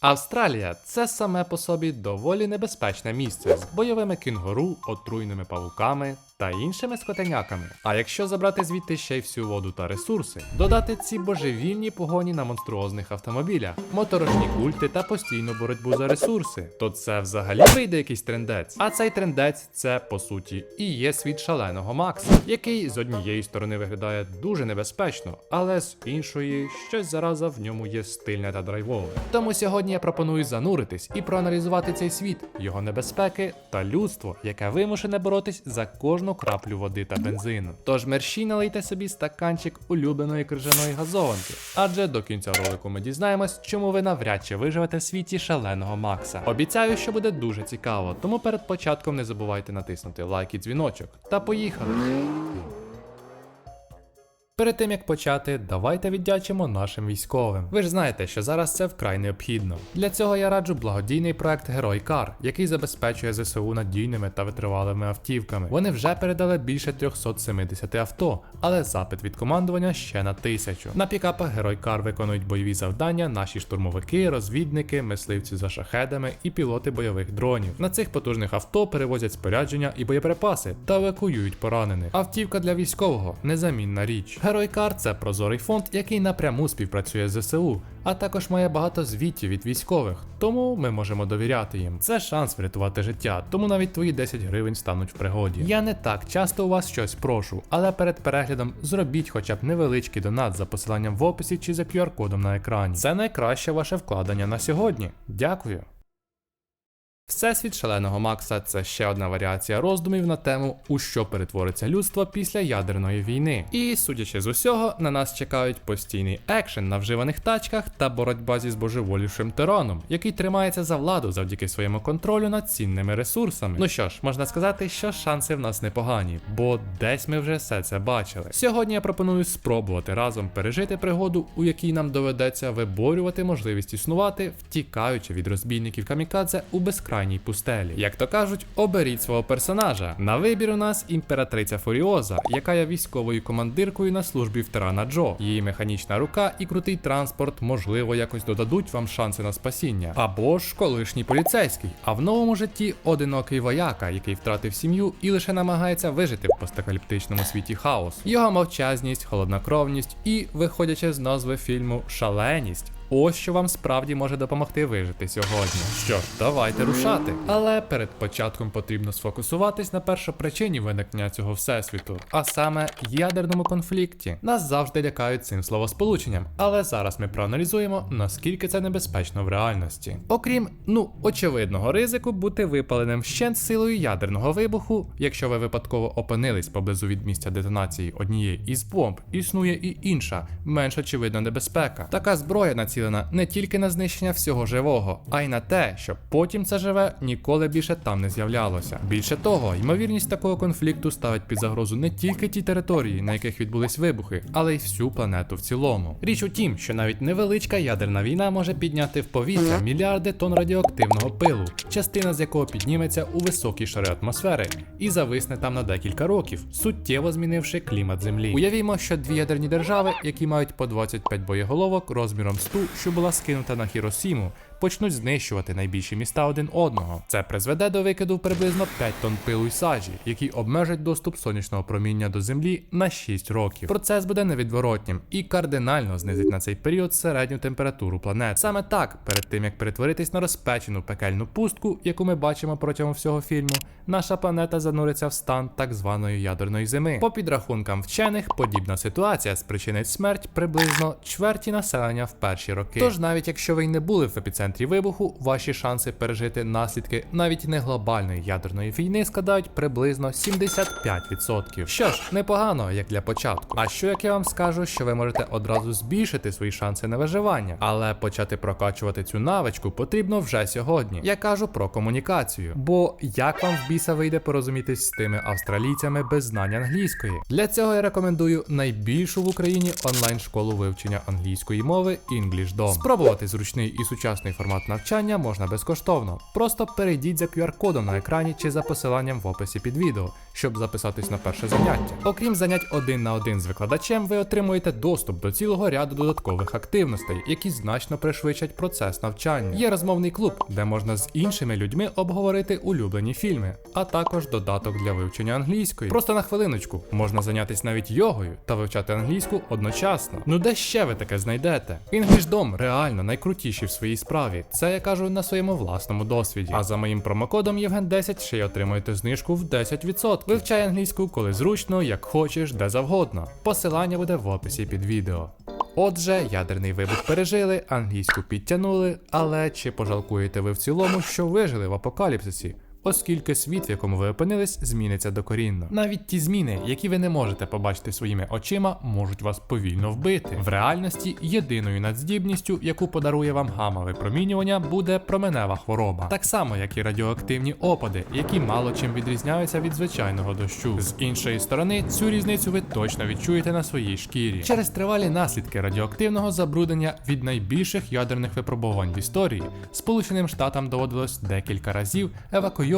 Австралія це саме по собі доволі небезпечне місце з бойовими кінгуру, отруйними павуками та іншими скотеняками. А якщо забрати звідти ще й всю воду та ресурси, додати ці божевільні погоні на монструозних автомобілях, моторошні культи та постійну боротьбу за ресурси, то це взагалі вийде якийсь трендець. А цей трендець це по суті і є світ шаленого Макса, який з однієї сторони виглядає дуже небезпечно, але з іншої щось зараза в ньому є стильне та драйвове. Тому сьогодні я пропоную зануритись і проаналізувати цей світ, його небезпеки та людство, яке вимушене боротись за кожну краплю води та бензину. Тож мерщій налийте собі стаканчик улюбленої крижаної газованки, адже до кінця ролику ми дізнаємось, чому ви навряд чи виживете в світі шаленого Макса. Обіцяю, що буде дуже цікаво, тому перед початком не забувайте натиснути лайк і дзвіночок. Та поїхали! Перед тим як почати, давайте віддячимо нашим військовим. Ви ж знаєте, що зараз це вкрай необхідно. Для цього я раджу благодійний проект Герой Кар, який забезпечує ЗСУ надійними та витривалими автівками. Вони вже передали більше 370 авто, але запит від командування ще на тисячу. На пікапах Герой Кар виконують бойові завдання наші штурмовики, розвідники, мисливці за шахедами і пілоти бойових дронів. На цих потужних авто перевозять спорядження і боєприпаси та евакуюють поранених. Автівка для військового незамінна річ. Кар це прозорий фонд, який напряму співпрацює з ЗСУ, а також має багато звітів від військових, тому ми можемо довіряти їм. Це шанс врятувати життя, тому навіть твої 10 гривень стануть в пригоді. Я не так часто у вас щось прошу, але перед переглядом зробіть хоча б невеличкий донат за посиланням в описі чи за QR-кодом на екрані. Це найкраще ваше вкладення на сьогодні. Дякую. Всесвіт шаленого Макса це ще одна варіація роздумів на тему, у що перетвориться людство після ядерної війни. І судячи з усього, на нас чекають постійний екшен на вживаних тачках та боротьба зі збожеволівшим тираном, який тримається за владу завдяки своєму контролю над цінними ресурсами. Ну що ж, можна сказати, що шанси в нас непогані, бо десь ми вже все це бачили. Сьогодні я пропоную спробувати разом пережити пригоду, у якій нам доведеться виборювати можливість існувати, втікаючи від розбійників камікадзе у безкрайній пустелі. Як то кажуть, оберіть свого персонажа. На вибір у нас імператриця Фуріоза, яка є військовою командиркою на службі в Тирана Джо. Її механічна рука і крутий транспорт, можливо, якось додадуть вам шанси на спасіння. Або ж колишній поліцейський, а в новому житті одинокий вояка, який втратив сім'ю і лише намагається вижити в постакаліптичному світі хаос. Його мовчазність, холоднокровність і, виходячи з назви фільму, шаленість. Ось що вам справді може допомогти вижити сьогодні. Що ж, давайте рушати. Але перед початком потрібно сфокусуватись на першопричині виникнення цього всесвіту, а саме ядерному конфлікті. Нас завжди лякають цим словосполученням, але зараз ми проаналізуємо, наскільки це небезпечно в реальності. Окрім ну очевидного ризику бути випаленим вщент силою ядерного вибуху, якщо ви випадково опинились поблизу від місця детонації однієї із бомб, існує і інша, менш очевидна небезпека. Така зброя націлена не тільки на знищення всього живого, а й на те, щоб потім це живе ніколи більше там не з'являлося. Більше того, ймовірність такого конфлікту ставить під загрозу не тільки ті території, на яких відбулись вибухи, але й всю планету в цілому. Річ у тім, що навіть невеличка ядерна війна може підняти в повітря мільярди тонн радіоактивного пилу, частина з якого підніметься у високі шари атмосфери і зависне там на декілька років, суттєво змінивши клімат Землі. Уявімо, що дві ядерні держави, які мають по 25 боєголовок розміром з ту, що була скинута на Хіросіму, почнуть знищувати найбільші міста один одного. Це призведе до викиду приблизно 5 тонн пилу й сажі, які обмежать доступ сонячного проміння до землі на 6 років. Процес буде невідворотнім і кардинально знизить на цей період середню температуру планет. Саме так, перед тим як перетворитись на розпечену пекельну пустку, яку ми бачимо протягом всього фільму, наша планета зануриться в стан так званої ядерної зими. По підрахункам вчених, подібна ситуація спричинить смерть приблизно чверті населення в перші роки. Тож навіть якщо ви й не були в епіцентрі вибуху, ваші шанси пережити наслідки навіть не глобальної ядерної війни складають приблизно 75%. Що ж, непогано, як для початку. А що як я вам скажу, що ви можете одразу збільшити свої шанси на виживання, але почати прокачувати цю навичку потрібно вже сьогодні. Я кажу про комунікацію. Бо як вам в біса вийде порозумітись з тими австралійцями без знання англійської? Для цього я рекомендую найбільшу в Україні онлайн школу вивчення англійської мови EnglishDom. Спробувати зручний і сучасний формат навчання можна безкоштовно. Просто перейдіть за QR-кодом на екрані чи за посиланням в описі під відео, щоб записатись на перше заняття. Окрім занять один на один з викладачем, ви отримуєте доступ до цілого ряду додаткових активностей, які значно пришвидшать процес навчання. Є розмовний клуб, де можна з іншими людьми обговорити улюблені фільми, а також додаток для вивчення англійської. Просто на хвилиночку можна зайнятися навіть йогою та вивчати англійську одночасно. Ну де ще ви таке знайдете? Інглішдом реально найкрутіший в своїй справі. Це я кажу на своєму власному досвіді. А за моїм промокодом Євген10 ще й отримуєте знижку в 10%. Вивчай англійську, коли зручно, як хочеш, де завгодно. Посилання буде в описі під відео. Отже, ядерний вибух пережили, англійську підтягнули, але чи пожалкуєте ви в цілому, що вижили в апокаліпсисі? Оскільки світ, в якому ви опинились, зміниться докорінно. Навіть ті зміни, які ви не можете побачити своїми очима, можуть вас повільно вбити. В реальності єдиною надздібністю, яку подарує вам гамма випромінювання, буде променева хвороба, так само як і радіоактивні опади, які мало чим відрізняються від звичайного дощу. З іншої сторони, цю різницю ви точно відчуєте на своїй шкірі. Через тривалі наслідки радіоактивного забруднення від найбільших ядерних випробувань в історії Сполученим Штатам доводилось декілька разів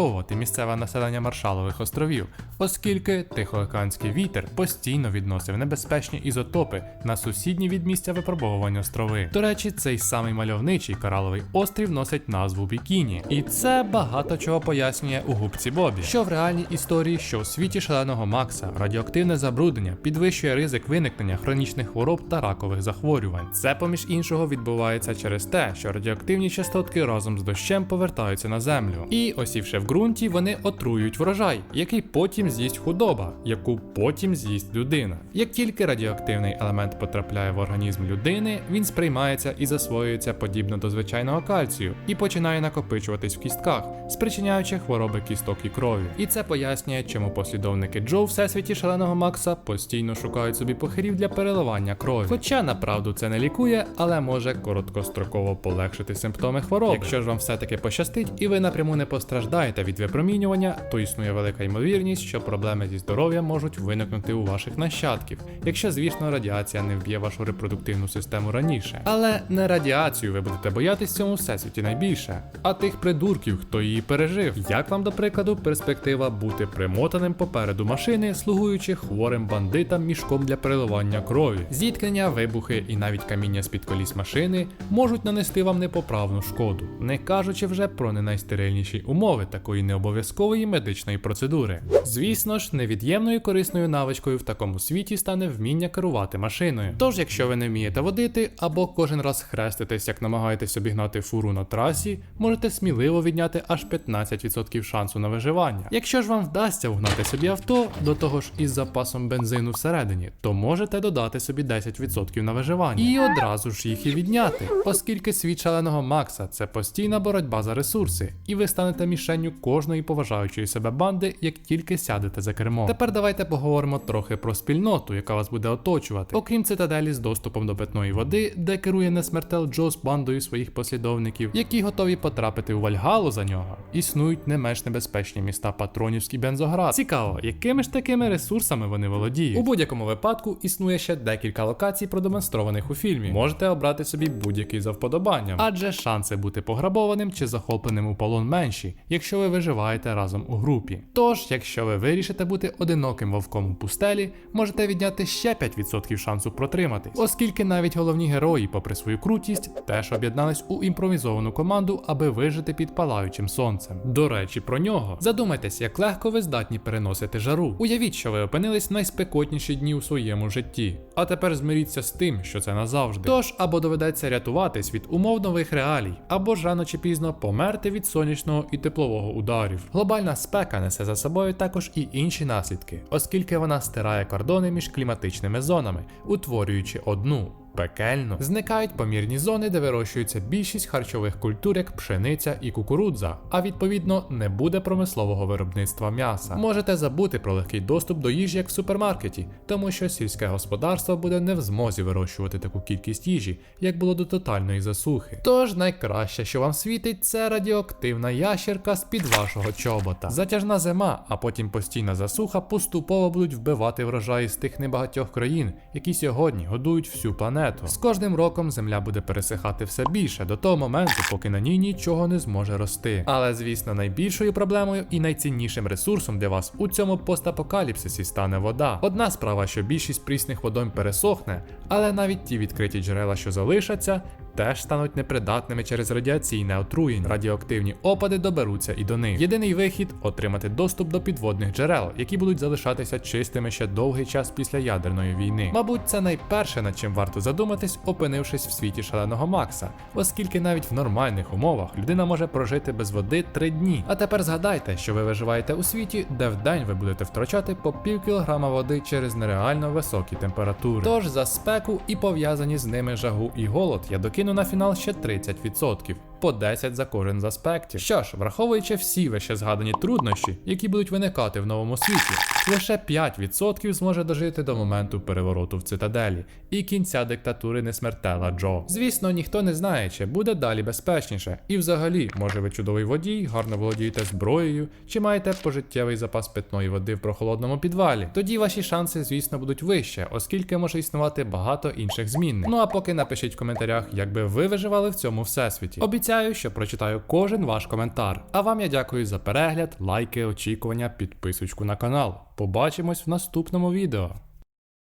евакуйовувати місцеве населення Маршалових островів, оскільки Тихоокеанський вітер постійно відносив небезпечні ізотопи на сусідні від місця випробовування острови. До речі, цей самий мальовничий кораловий острів носить назву Бікіні, і це багато чого пояснює у губці Бобі, що в реальній історії, що у світі шаленого Макса, радіоактивне забруднення підвищує ризик виникнення хронічних хвороб та ракових захворювань. Це, поміж іншого, відбувається через те, що радіоактивні частотки разом з дощем повертаються на землю. І осівши в ґрунті, вони отруюють врожай, який потім з'їсть худоба, яку потім з'їсть людина. Як тільки радіоактивний елемент потрапляє в організм людини, він сприймається і засвоюється подібно до звичайного кальцію і починає накопичуватись в кістках, спричиняючи хвороби кісток і крові. І це пояснює, чому послідовники Джо у всесвіті шаленого Макса постійно шукають собі похирів для переливання крові. Хоча направду це не лікує, але може короткостроково полегшити симптоми хвороби. Якщо ж вам все-таки пощастить і ви напряму не постраждаєте від випромінювання, то існує велика ймовірність, що проблеми зі здоров'ям можуть виникнути у ваших нащадків, якщо, звісно, радіація не вб'є вашу репродуктивну систему раніше. Але не радіацію ви будете боятись в цьому всесвіті найбільше, а тих придурків, хто її пережив. Як вам, до прикладу, перспектива бути примотаним попереду машини, слугуючи хворим бандитам мішком для переливання крові? Зіткнення, вибухи і навіть каміння з-під коліс машини можуть нанести вам непоправну шкоду, не кажучи вже про не найстерильніші умови такої необов'язкової медичної процедури. Звісно ж, невід'ємною корисною навичкою в такому світі стане вміння керувати машиною. Тож, якщо ви не вмієте водити або кожен раз хреститесь, як намагаєтесь обігнати фуру на трасі, можете сміливо відняти аж 15% шансу на виживання. Якщо ж вам вдасться угнати собі авто, до того ж із запасом бензину всередині, то можете додати собі 10% на виживання і одразу ж їх і відняти, оскільки світ шаленого Макса це постійна боротьба за ресурси, і ви станете мішенню кожної поважаючої себе банди, як тільки сядете за кермо. Тепер давайте поговоримо трохи про спільноту, яка вас буде оточувати. Окрім цитаделі з доступом до питної води, де керує несмертел Джо з бандою своїх послідовників, які готові потрапити у Вальгалу за нього. Існують не менш небезпечні міста Патронівський Бензоград. Цікаво, якими ж такими ресурсами вони володіють. У будь-якому випадку існує ще декілька локацій, продемонстрованих у фільмі. Можете обрати собі будь-який за вподобанням, адже шанси бути пограбованим чи захопленим у полон менші, якщо ви виживаєте разом у групі. Тож, якщо ви вирішите бути одиноким вовком у пустелі, можете відняти ще 5% шансу протриматись, оскільки навіть головні герої, попри свою крутість, теж об'єднались у імпровізовану команду, аби вижити під палаючим сонцем. До речі, про нього задумайтесь, як легко ви здатні переносити жару. Уявіть, що ви опинились в найспекотніші дні у своєму житті. А тепер змиріться з тим, що це назавжди. Тож або доведеться рятуватись від умов нових реалій, або ж рано чи пізно померти від сонячного і теплового ударів. Глобальна спека несе за собою також і інші наслідки, оскільки вона стирає кордони між кліматичними зонами, утворюючи одну. Пекельно зникають помірні зони, де вирощується більшість харчових культур, як пшениця і кукурудза, а відповідно не буде промислового виробництва м'яса. Можете забути про легкий доступ до їжі як в супермаркеті, тому що сільське господарство буде не в змозі вирощувати таку кількість їжі, як було до тотальної засухи. Тож найкраще, що вам світить, це радіоактивна ящерка з під вашого чобота. Затяжна зима, а потім постійна засуха поступово будуть вбивати врожаї з тих небагатьох країн, які сьогодні годують всю планету. Планету. З кожним роком земля буде пересихати все більше до того моменту, поки на ній нічого не зможе рости. Але звісно, найбільшою проблемою і найціннішим ресурсом для вас у цьому постапокаліпсисі стане вода. Одна справа, що більшість прісних водойм пересохне, але навіть ті відкриті джерела, що залишаться, теж стануть непридатними через радіаційне отруєння. Радіоактивні опади доберуться і до них. Єдиний вихід отримати доступ до підводних джерел, які будуть залишатися чистими ще довгий час після ядерної війни. Мабуть, це найперше, над чим варто задуматись, опинившись в світі шаленого Макса, оскільки навіть в нормальних умовах людина може прожити без води три дні. А тепер згадайте, що ви виживаєте у світі, де в день ви будете втрачати по пів кілограма води через нереально високі температури. Тож за спеку і пов'язані з ними жагу і голод я докину на фінал ще 30%. По 10 за кожен з аспектів. Що ж, враховуючи всі вище згадані труднощі, які будуть виникати в новому світі, лише 5% зможе дожити до моменту перевороту в цитаделі і кінця диктатури несмертела Джо. Звісно, ніхто не знає, чи буде далі безпечніше. І взагалі, може ви чудовий водій, гарно володієте зброєю, чи маєте пожиттєвий запас питної води в прохолодному підвалі. Тоді ваші шанси, звісно, будуть вище, оскільки може існувати багато інших змінних. Ну а поки напишіть в коментарях, як би ви виживали в цьому всесвіті. Обіцяю, що прочитаю кожен ваш коментар. А вам я дякую за перегляд, лайки, очікування, підписочку на канал. Побачимось в наступному відео.